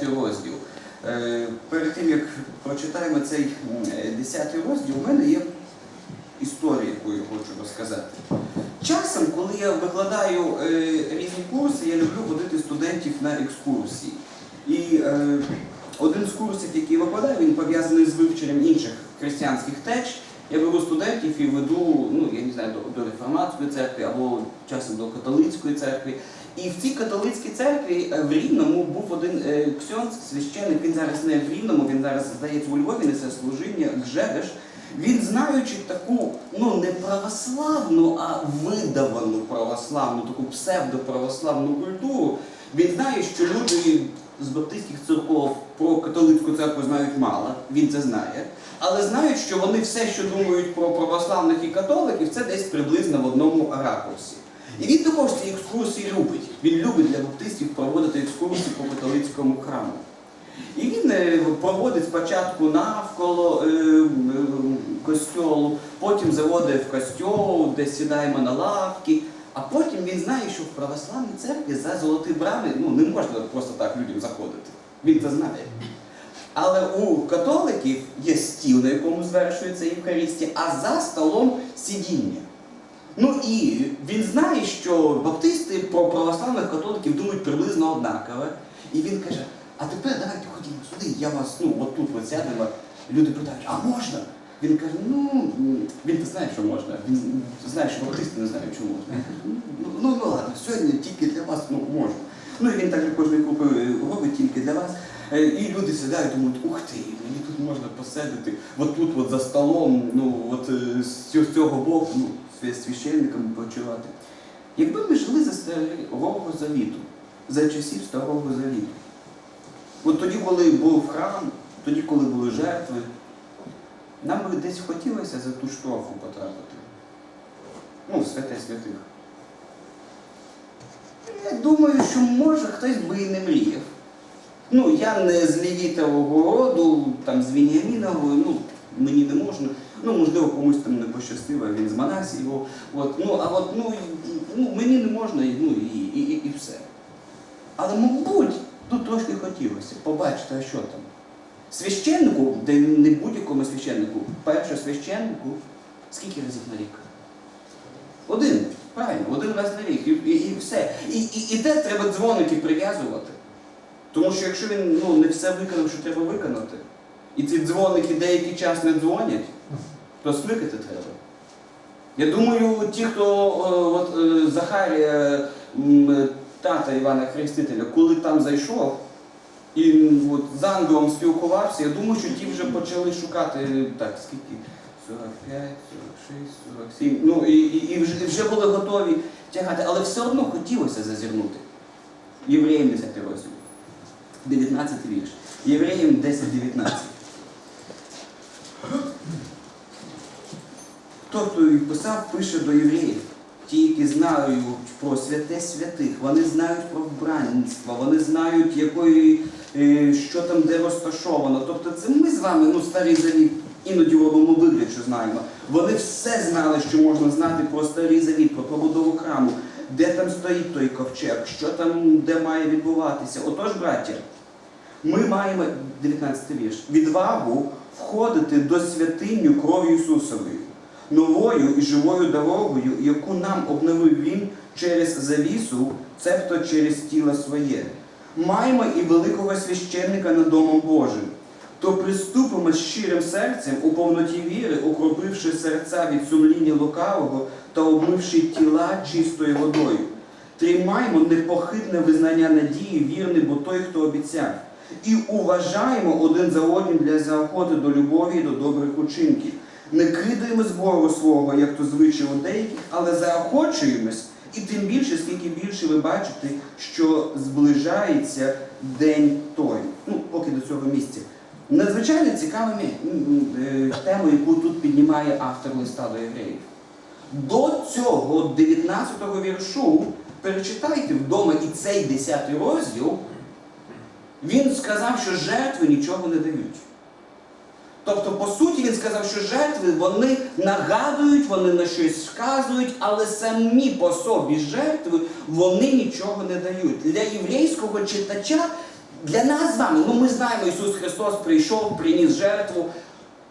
10 розділ. Е, Перед тим як прочитаємо цей м, е, 10 розділ, у мене є історія, яку я хочу розказати. Часом, коли я викладаю е, різні курси, я люблю водити студентів на екскурсії. І один з курсів, який я викладаю, він пов'язаний з вивченням інших християнських теч. Я беру студентів і веду, ну я не знаю, до, до реформатської церкви або часом до католицької церкви. І в цій католицькій церкві е, в Рівному був один е, ксьонц, священник, він зараз не в Рівному, він зараз, здається, у Львові несе служіння, Гжегеш. Він, знаючи таку, ну не православну, а видавану православну, таку псевдоправославну культуру, він знає, що люди з баптистських церков про католицьку церкву знають мало, він це знає, але знають, що вони все, що думають про православних і католиків, це десь приблизно в одному ракурсі. І він також ці екскурсії любить. Він любить для баптистів проводити екскурсії по католицькому храму. І він е, проводить спочатку навколо е, м, костьолу, потім заводить в костьол, де сідаємо на лавки. А потім він знає, що в православній церкві за золоті брами ну, не можна просто так людям заходити. Він це знає. Але у католиків є стіл, на якому звершується Євхаристія, а за столом сидіння. Ну і він знає, що баптисти про православних католиків думають приблизно однаково. І він каже, а тепер давайте ходімо сюди, я вас, ну, от тут сядемо. Люди питають, а можна? Він каже, ну, він знає, що можна. Він знає, що баптисти не знають, що можна. Ну, ну, ну ладно, сьогодні тільки для вас ну, можна. Ну і він так кожної групи е, робить тільки для вас. Е, І люди сідають, думають, ух ти, мені тут можна посидіти, от тут от за столом, ну от е, з цього- боку, ну, священниками почувати. Якби ми жили за старого завіту, за часів старого завіту, от тоді, коли був храм, тоді, коли були жертви, нам би десь хотілося за ту штрафу потрапити. Ну, в святе святих. Я думаю, що може хтось би і не мріяв. Ну, я не з лівітового роду, там з Вініамінового, ну, мені не можна. Ну, можливо, комусь там не пощастило, він з Манасієвого. От, ну, а от ну, ну, мені не можна, ну і, і, і, і все. Але, мабуть, тут трошки хотілося побачити, а що там. Священнику, де не будь-якому священнику, перше священнику, скільки разів на рік? Один. Правильно, один раз на рік. І, і, і все. І, і, і те треба дзвоники прив'язувати. Тому що якщо він ну, не все виконав, що треба виконати, і ці дзвоники деякий час не дзвонять, то смикати треба. Я думаю, ті, хто е, от, е, Захарія, е, тата Івана Хрестителя, коли там зайшов і от, з ангелом спілкувався, я думаю, що ті вже почали шукати так, скільки? 45, 46, 47. Ну і, і, і вже, вже були готові тягати, але все одно хотілося зазирнути. Євреям 10 розділ. 19 вірш. Євреям 10-19. Хто хто і писав, пише до євреїв. Ті, які знають про святе святих, вони знають про вбранництво, вони знають, якої, е, що там де розташовано. Тобто це ми з вами, ну, старий завіт, іноді робимо вигляд, що знаємо. Вони все знали, що можна знати про старий завіт, про побудову храму, де там стоїть той ковчег, що там, де має відбуватися. Отож, браття, ми маємо 19 вірш, відвагу входити до святиню кров'ю Ісусовою, новою і живою дорогою, яку нам обновив Він через завісу, цебто через тіло своє. Маємо і великого священника над Домом Божим. То приступимо з щирим серцем у повноті віри, укропивши серця від сумління лукавого та обмивши тіла чистою водою. Тримаймо непохитне визнання надії, вірний, бо той, хто обіцяв. І уважаємо один за одним для заохоти до любові і до добрих учинків. Не кидаємо збору свого, як то звичай у деяких, але заохочуємось, і тим більше, скільки більше ви бачите, що зближається день той. Ну, поки до цього місця. Надзвичайно м, е, тема, яку тут піднімає автор листа до євреїв. До цього 19-го віршу перечитайте вдома і цей 10 розділ. Він сказав, що жертви нічого не дають. Тобто, по суті, він сказав, що жертви вони нагадують, вони на щось вказують, але самі по собі жертви вони нічого не дають. Для єврейського читача Для нас з вами, ну ми знаємо, Ісус Христос прийшов, приніс жертву.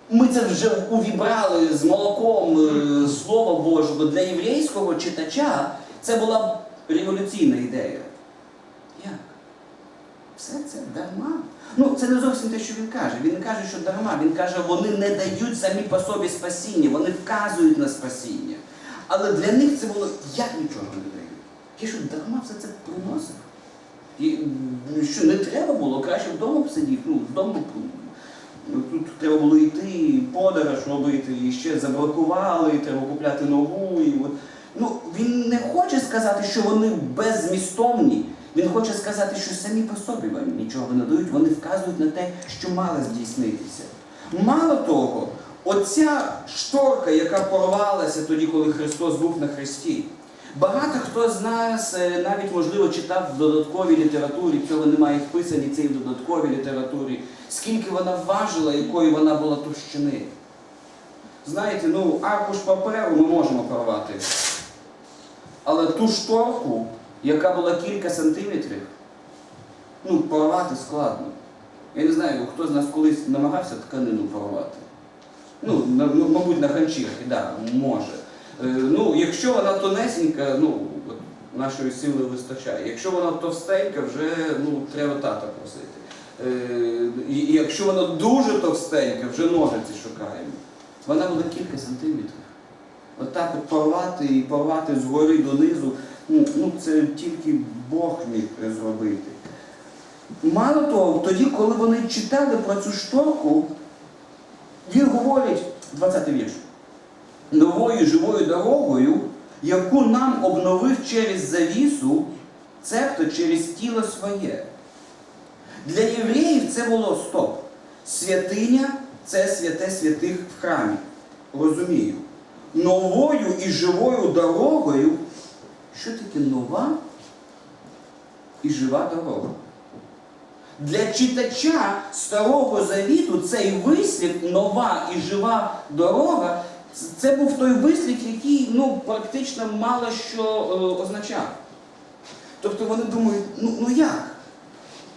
Ми це вже увібрали з молоком е, Слова Божого. Для єврейського читача це була революційна ідея. Як? Все це дарма. Ну, це не зовсім те, що він каже. Він каже, що дарма. Він каже, вони не дають самі по собі спасіння, вони вказують на спасіння. Але для них це було як нічого не дають. Я що, дарма все це приносив? І що не треба було, краще вдома б сидів, ну, вдома б. ну, Тут треба було йти, подорож робити, і ще заблокували, і треба купляти нову. І. Ну, він не хоче сказати, що вони беззмістовні. Він хоче сказати, що самі по собі вам нічого не дають, вони вказують на те, що мало здійснитися. Мало того, оця шторка, яка порвалася тоді, коли Христос був на хресті. Багато хто з нас е, навіть, можливо, читав в додатковій літературі, цього немає вписані цій додатковій літературі, скільки вона важила, якої вона була товщини. Знаєте, ну, аркуш паперу ми можемо порвати. Але ту шторку, яка була кілька сантиметрів, ну, порвати складно. Я не знаю, хто з нас колись намагався тканину порвати. Ну, на- мабуть, на ханчірки, так, да, може. Е, Ну, якщо вона тонесенька, ну, от нашої сили вистачає. Якщо вона товстенька, вже ну, треба тата просити. Е, і якщо вона дуже товстенька, вже ножиці шукаємо. Вона була кілька сантиметрів. Отак от порвати і порвати згори донизу, ну, ну це тільки Бог міг зробити. Мало того, тоді, коли вони читали про цю шторку, він говорить, 20 вірш, новою живою дорогою, яку нам обновив через завісу, цебто через тіло своє. Для євреїв це було стоп. Святиня це святе святих в храмі. Розумію. Новою і живою дорогою. Що таке нова і жива дорога? Для читача Старого Завіту цей вислів нова і жива дорога це- був той вислів, який ну, практично мало що е, означав. Тобто вони думають, ну, ну як?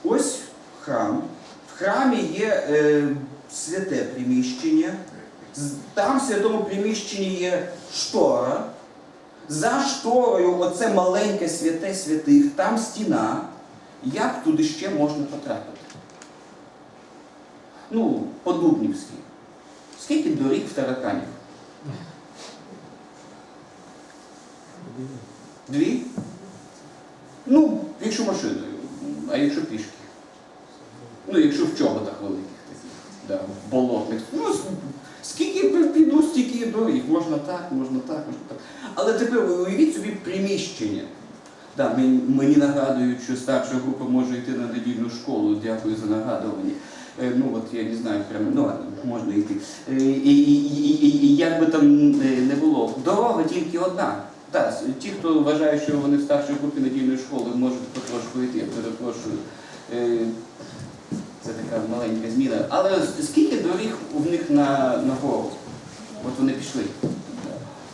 Ось храм. В храмі є е, святе приміщення, там в святому приміщенні є штора. За шторою оце маленьке святе святих, там стіна. Як туди ще можна потрапити? Ну, по-дубнівськи. Скільки доріг в тараканів? Дві? Ну, якщо машиною, а якщо пішки. Ну, якщо в чоботах великих таких, да, болотних. Ну, скільки пі- піду, стільки і доріг. Можна так, можна так, можна так. Але тепер уявіть собі приміщення. Да, мені, нагадують, що старша група може йти на недільну школу. Дякую за нагадування. Е, ну от я не знаю, прямо, ну ладно, можна йти. Е, і, і, і, і як би там е, не було, дорога тільки одна. Так, ті, хто вважає, що вони в старшій групі недільної школи можуть потрошку йти, я перепрошую. Е, це така маленька зміна. Але скільки доріг у них на, на гору? От вони пішли.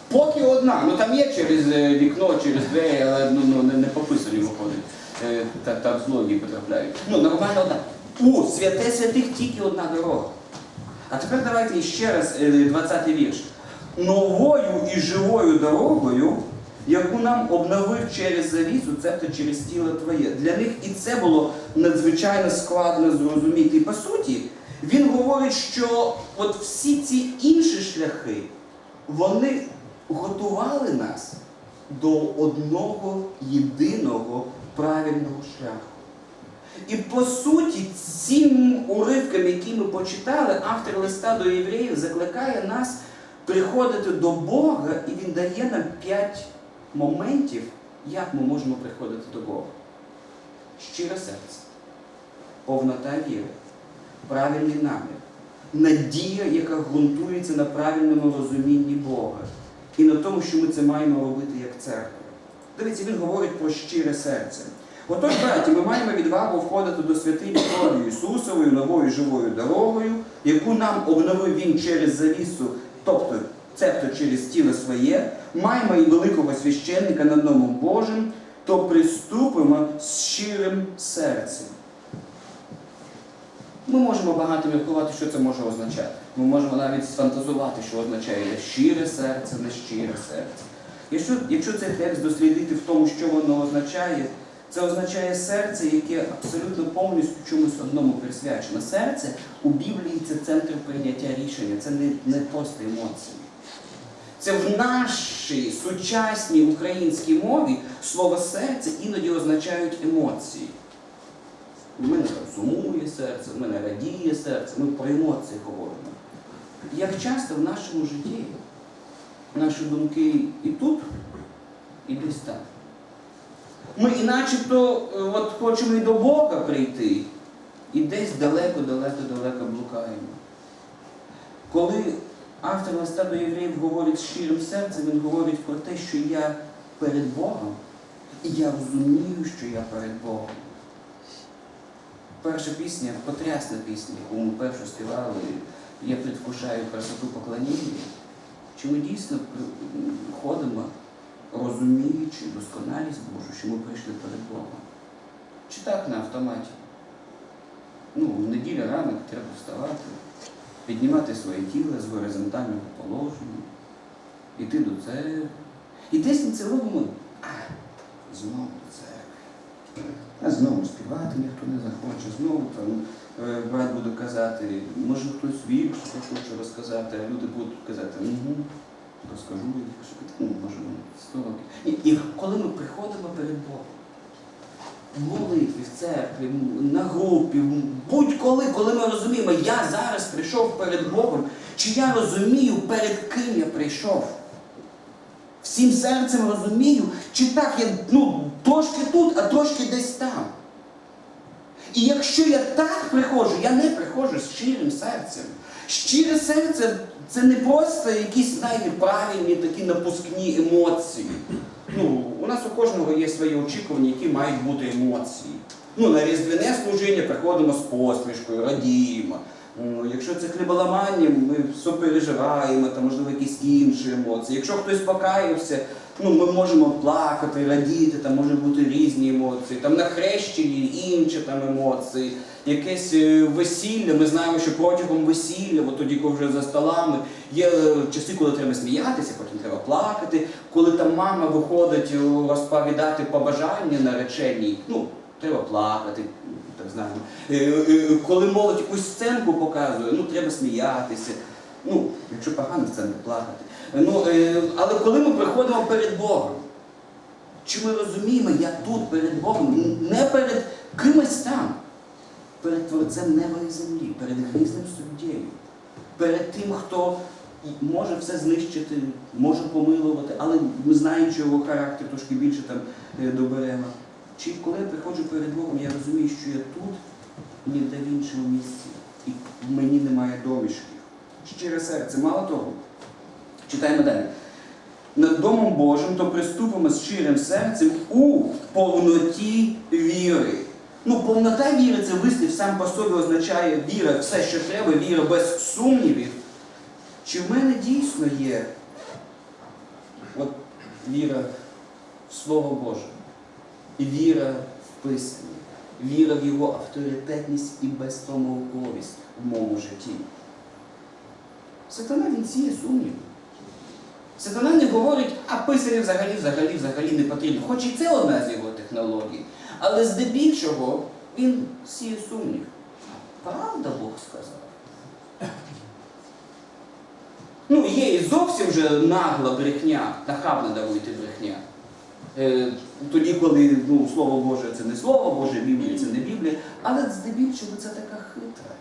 Поки одна, ну там є через е, вікно, через двері, але ну, ну, не, не пописані виходить. Е, та- Там злодії потрапляють. Ну, нормально одна. У, святе святих тільки одна дорога. А тепер давайте ще раз е, 20-й вірш. Новою і живою дорогою, яку нам обновив через завісу, цебто через тіло твоє. Для них і це було надзвичайно складно зрозуміти. І по суті, він говорить, що от всі ці інші шляхи, вони готували нас до одного єдиного правильного шляху. І по суті, цим уривкам, які ми почитали, автор листа до євреїв закликає нас приходити до Бога, і він дає нам п'ять моментів, як ми можемо приходити до Бога. Щире серце, повнота віри, правильний намір, надія, яка ґрунтується на правильному розумінні Бога, і на тому, що ми це маємо робити як церква. Дивіться, він говорить про щире серце. Отож, браті, ми маємо відвагу входити до святині крові Ісусовою новою живою дорогою, яку нам обновив Він через завісу, тобто цебто через тіло своє, маємо і великого священника над Домом Божим, то приступимо з щирим серцем. Ми можемо багато міркувати, що це може означати. Ми можемо навіть сфантазувати, що означає щире серце, нещире серце. Якщо, якщо цей текст дослідити в тому, що воно означає, це означає серце, яке абсолютно повністю чомусь одному присвячено. Серце у Біблії це центр прийняття рішення, це не, не просто емоції. Це в нашій сучасній українській мові слово серце іноді означають емоції. У мене там серце, в мене радіє серце, ми про емоції говоримо. Як часто в нашому житті наші думки і тут, і десь там. Ми і начебто е, от, хочемо і до Бога прийти, і десь далеко-далеко-далеко блукаємо. Коли автор листа до євреїв говорить з щирим серцем, він говорить про те, що я перед Богом, і я розумію, що я перед Богом. Перша пісня, потрясна пісня, яку ми першу співали, я предвкушаю красоту поклоніння. Чи ми дійсно ходимо, розуміючи досконалість Божу, що ми прийшли перед Богом? Чи так на автоматі? Ну, в неділю ранок треба вставати, піднімати своє тіло з горизонтального положення, йти до церкви. І десь ми це робимо, а знову до церкви. А знову співати ніхто не захоче, знову там е, брат буде казати, може хтось вірш хоче розказати, а люди будуть казати, угу, розкажу вірш, ну, може, сто років. І, і коли ми приходимо перед Богом, молитві, в церкві, на групі, будь-коли, коли ми розуміємо, я зараз прийшов перед Богом, чи я розумію, перед ким я прийшов. Всім серцем розумію, чи так я ну, трошки тут, а трошки десь там. І якщо я так приходжу, я не приходжу з щирим серцем. Щире серце це не просто якісь, знаєте, правильні такі напускні емоції. Ну, у нас у кожного є свої очікування, які мають бути емоції. Ну, на різдвяне служіння приходимо з посмішкою, радіємо. Ну, Якщо це хліболамання, ми сопереживаємо, там, можливо, якісь інші емоції. Якщо хтось покаявся, ну, ми можемо плакати, радіти, там можуть бути різні емоції. Там на хрещенні інші там емоції. Якесь е, весілля, ми знаємо, що протягом весілля, от тоді, коли вже за столами, є е, часи, коли треба сміятися, потім треба плакати. Коли там мама виходить е, розповідати побажання нареченій, ну, треба плакати, так знаємо. Коли молодь якусь сценку показує, ну треба сміятися. Ну, якщо погана сценка, плакати. Ну, е, але коли ми приходимо перед Богом, чи ми розуміємо, я тут перед Богом, не перед кимось там, перед Творцем неба і землі, перед грізним суддєю, перед тим, хто може все знищити, може помилувати, але ми що його характер трошки більше там е, доберемо. Чи коли я приходжу перед Богом, я розумію, що я тут, ніде в іншому місці, і в мені немає домішків. Щире серце, мало того. Читаємо далі. Над Домом Божим, то приступимо з щирим серцем у повноті віри. Ну, повнота віри це вислів сам по собі означає віра, все, що треба, віра без сумнівів. Чи в мене дійсно є от віра в Слово Боже? Віра в Писання, віра в його авторитетність і безпомилковість в моєму житті. Сатана він сіє сумнів. Сатана не говорить, а писарі взагалі, взагалі, взагалі не потрібно. Хоч і це одна з його технологій. Але здебільшого він сіє сумнів. Правда Бог сказав? Ну, є і зовсім вже нагла брехня, нахабна даруйте брехня. Е, тоді, коли ну, Слово Боже це не Слово Боже, Біблія це не Біблія, але здебільшого це така хитра.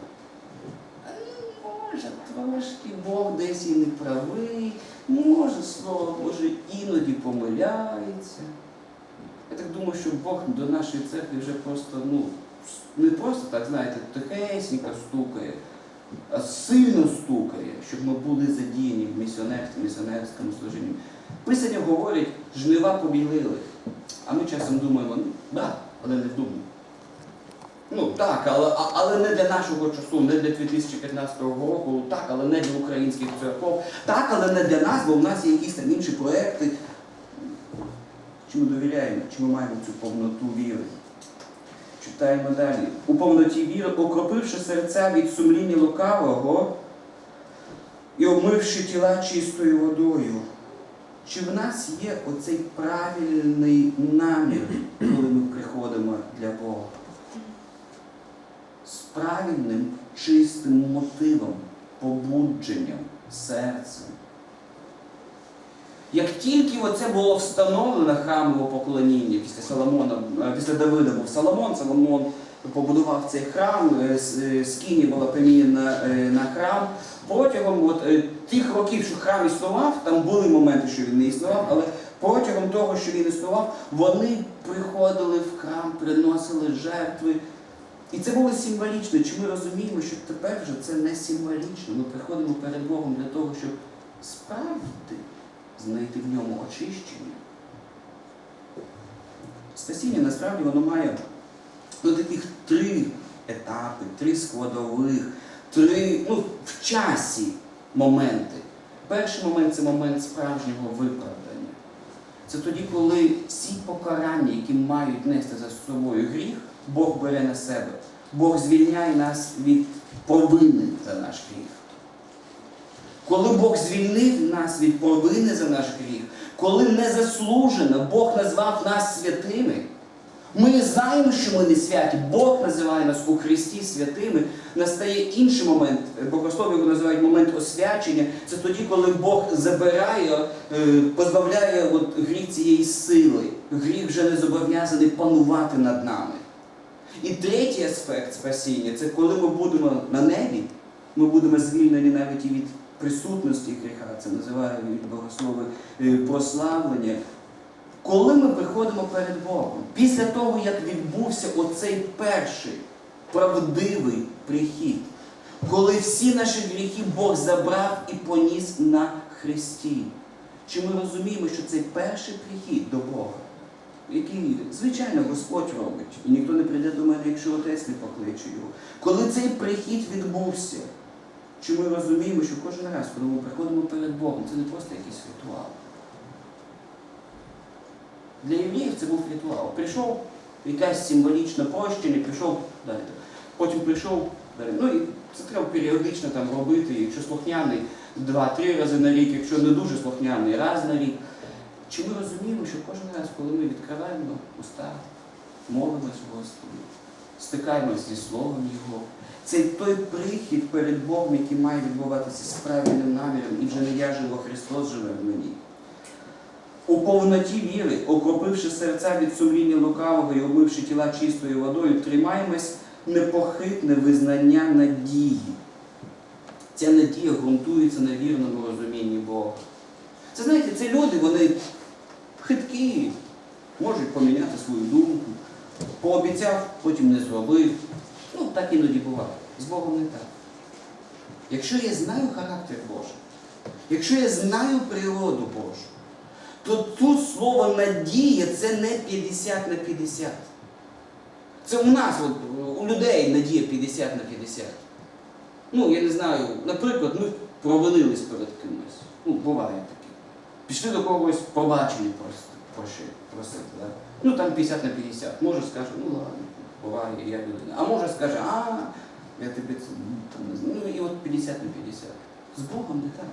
Може, трошки Бог десь і не правий, може Слово Боже іноді помиляється. Я так думаю, що Бог до нашої церкви вже просто, ну, не просто так, знаєте, тихесенько стукає, а сильно стукає, щоб ми були задіяні в місіонерстві, місіонерському служінні. Писання говорять, жнива побілили. А ми часом думаємо, ну, да, але не вдумно. Ну так, але, але не для нашого часу, не для 2015 року, так, але не для українських церков, так, але не для нас, бо в нас є якісь там інші проекти. Чи ми довіряємо, чи ми маємо цю повноту віри? Читаємо далі. У повноті віри, окропивши серця від сумління лукавого і омивши тіла чистою водою. Чи в нас є оцей правильний намір, коли ми приходимо для Бога? Правильним чистим мотивом, побудженням, серцем. Як тільки оце було встановлено храмове поклоніння після Соломона, е, після Давида був Соломон, Соломон побудував цей храм, е, е, скині була поміняна е, на храм. Протягом от, тих років, що храм існував, там були моменти, що він не існував, але протягом того, що він існував, вони приходили в храм, приносили жертви. І це було символічно. Чи ми розуміємо, що тепер вже це не символічно? Ми приходимо перед Богом для того, щоб справді знайти в ньому очищення. Спасіння насправді воно має ну, таких три етапи, три складових, три ну, в часі моменти. Перший момент це момент справжнього виправдання. Це тоді, коли всі покарання, які мають нести за собою гріх, Бог бере на себе. Бог звільняє нас від провини за наш гріх. Коли Бог звільнив нас від провини за наш гріх, коли незаслужено Бог назвав нас святими, ми знаємо, що ми не святі. Бог називає нас у Христі святими. Настає інший момент, богослови його називають момент освячення. Це тоді, коли Бог забирає, е, позбавляє от гріх цієї сили. Гріх вже не зобов'язаний панувати над нами. І третій аспект спасіння це коли ми будемо на небі, ми будемо звільнені навіть і від присутності гріха, це називають богослови е, прославлення. Коли ми приходимо перед Богом, після того, як відбувся оцей перший правдивий прихід, коли всі наші гріхи Бог забрав і поніс на Христі, чи ми розуміємо, що цей перший прихід до Бога, який, звичайно, Господь робить, і ніхто не прийде до мене, якщо отець не покличе його. Коли цей прихід відбувся, чи ми розуміємо, що кожен раз, коли ми приходимо перед Богом, це не просто якийсь ритуал. Для євреїв це був ритуал. Прийшов якась символічна прощення, пішов далі. Потім прийшов далі. Ну і це треба періодично там робити, якщо слухняний два-три рази на рік, якщо не дуже слухняний, раз на рік. Чи ми розуміємо, що кожен раз, коли ми відкриваємо уста, молимось Господу, стикаємось зі Словом Його, це той прихід перед Богом, який має відбуватися з правильним наміром, і вже не я живу, Христос живе в мені. У повноті віри, окропивши серця від сумління лукавого і омивши тіла чистою водою, тримаємось непохитне визнання надії. Ця надія ґрунтується на вірному розумінні Бога. Це знаєте, це люди, вони хиткі, можуть поміняти свою думку. Пообіцяв, потім не зробив. Ну, так іноді буває. З Богом не так. Якщо я знаю характер Божий, якщо я знаю природу Божу, то тут слово надія це не 50 на 50. Це у нас, от, у людей надія 50 на 50. Ну, я не знаю, наприклад, ми провалились перед кимось. Ну, буває таке. Пішли до когось пробачення просити, прошити, просити. Да? Ну там 50 на 50. Може скаже, ну ладно, буває, я людина. А може скаже, а, я тобі ну, там. Ну і от 50 на 50. З Богом не так.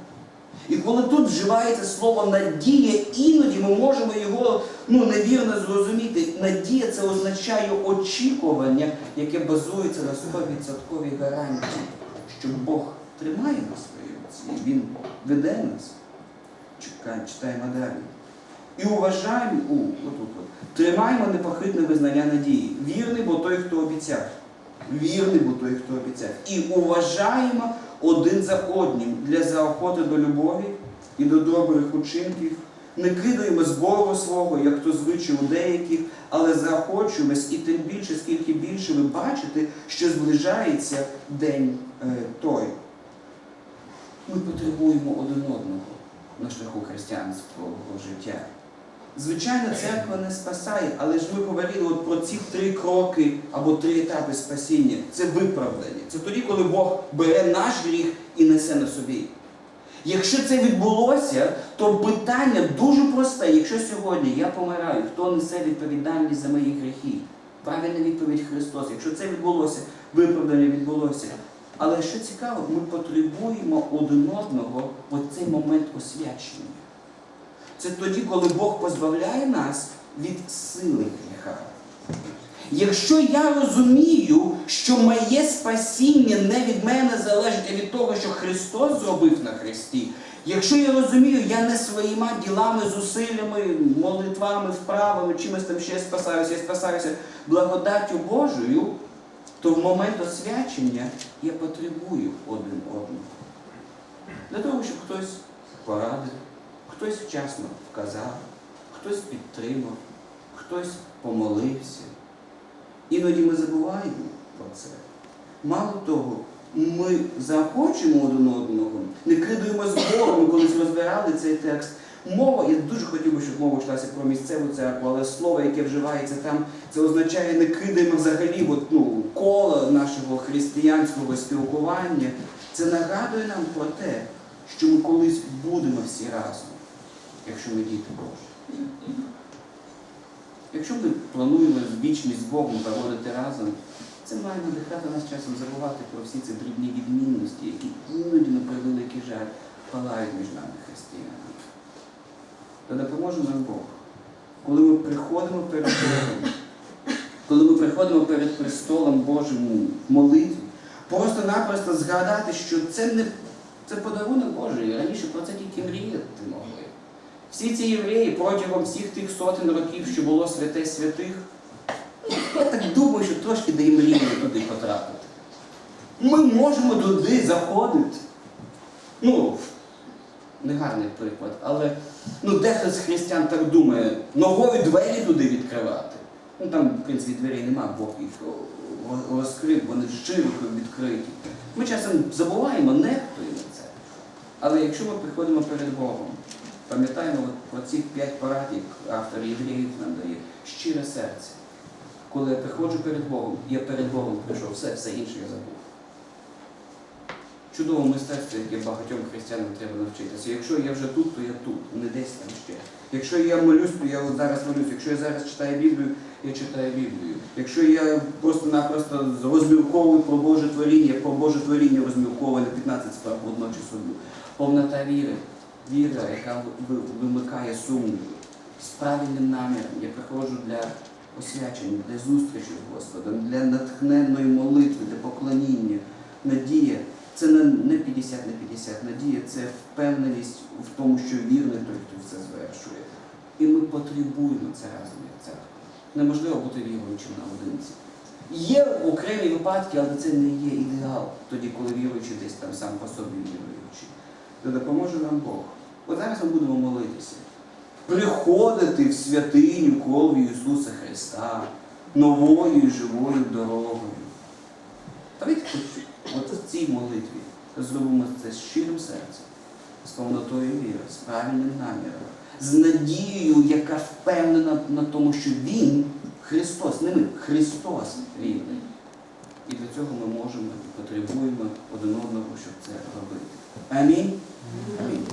І коли тут вживається слово надія, іноді ми можемо його ну, невірно зрозуміти. Надія це означає очікування, яке базується на 100% гарантії, що Бог тримає на своїй руці, Він веде нас. Чекаємо, читаємо далі. І уважаємо, у, отут, от, тримаємо непохитне визнання надії. Вірний, бо той, хто обіцяв. Вірний, бо той, хто обіцяв. І уважаємо один за одним для заохоти до любові і до добрих учинків. Не кидаємо збору свого, як то звичай у деяких, але заохочуємось і тим більше, скільки більше ви бачите, що зближається день е, той. Ми потребуємо один одного на шляху християнського життя. Звичайно, церква не спасає, але ж ми говорили от про ці три кроки або три етапи спасіння. Це виправдання. Це тоді, коли Бог бере наш гріх і несе на собі. Якщо це відбулося, то питання дуже просте. Якщо сьогодні я помираю, хто несе відповідальність за мої гріхи? Правильна відповідь Христос. Якщо це відбулося, виправдання відбулося. Але що цікаво, ми потребуємо один одного в цей момент освячення. Це тоді, коли Бог позбавляє нас від сили гріха. Якщо я розумію, що моє спасіння не від мене залежить, а від того, що Христос зробив на Христі, якщо я розумію, я не своїми ділами, зусиллями, молитвами, вправами, чимось там ще спасаюся, я спасаюся благодаттю Божою, то в момент освячення я потребую один одного. Для того, щоб хтось порадив, хтось вчасно вказав, хтось підтримав, хтось помолився. Іноді ми забуваємо про це. Мало того, ми захочемо один одного, не кидаємо з Богом, ми колись розбирали цей текст. Мова, я дуже хотів би, щоб мова йшлася про місцеву церкву, але слово, яке вживається там, це означає не кидаємо взагалі от, ну, коло нашого християнського спілкування. Це нагадує нам про те, що ми колись будемо всі разом, якщо ми діти Божі. Якщо ми плануємо вічність з Богом проводити разом, це має надихати нас часом забувати про всі ці дрібні відмінності, які іноді, на превеликий жаль, палають між нами християнами. Та допоможе нам Бог. Коли ми приходимо перед Богом, коли ми приходимо перед престолом Божим в молитві, просто-напросто згадати, що це не це подарунок Божий. Раніше про це тільки мріяти могли. Всі ці євреї протягом всіх тих сотень років, що було святе святих, я так думаю, що трошки де і мріяли туди потрапити. Ми можемо туди заходити. Ну, негарний приклад, але ну, дехто з християн так думає, ногою двері туди відкривати. Ну там, в принципі, дверей нема, Бог їх розкрив, вони широко відкриті. Ми часом забуваємо, нехтуємо це. Але якщо ми приходимо перед Богом, пам'ятаємо от про ці п'ять порад, як автор євреїв нам дає, щире серце. Коли я приходжу перед Богом, я перед Богом прийшов, все, все інше я забув. Чудове мистецтво, яке багатьом християнам треба навчитися. Якщо я вже тут, то я тут, не десь там ще. Якщо я молюсь, то я от зараз молюсь. Якщо я зараз читаю Біблію, я читаю Біблію. Якщо я просто-напросто розмірковую про Боже творіння, про Боже творіння розмірковую на 15 справ водночас одну. Повнота віри, віра, яка вимикає сумніви, з правильним наміром. Я приходжу для освячення, для зустрічі з Господом, для натхненної молитви, для поклоніння, надія. Це не не 50 на 50. Надія це впевненість в тому, що вірний той, хто все звершує. І ми потребуємо це разом як церква. Неможливо бути віруючим наодинці. Є окремі випадки, але це не є ідеал, тоді, коли віруючий десь там сам по собі віруючий. То допоможе нам Бог. От зараз ми будемо молитися. Приходити в святиню кров'ю Ісуса Христа новою і живою дорогою. Давайте от в цій молитві зробимо це з щирим серцем, з повнотою віри, з правильним наміром, з надією, яка впевнена на тому, що Він, Христос, не ми, Христос вірний. І для цього ми можемо і потребуємо один одного, щоб це робити. Амінь. Амінь.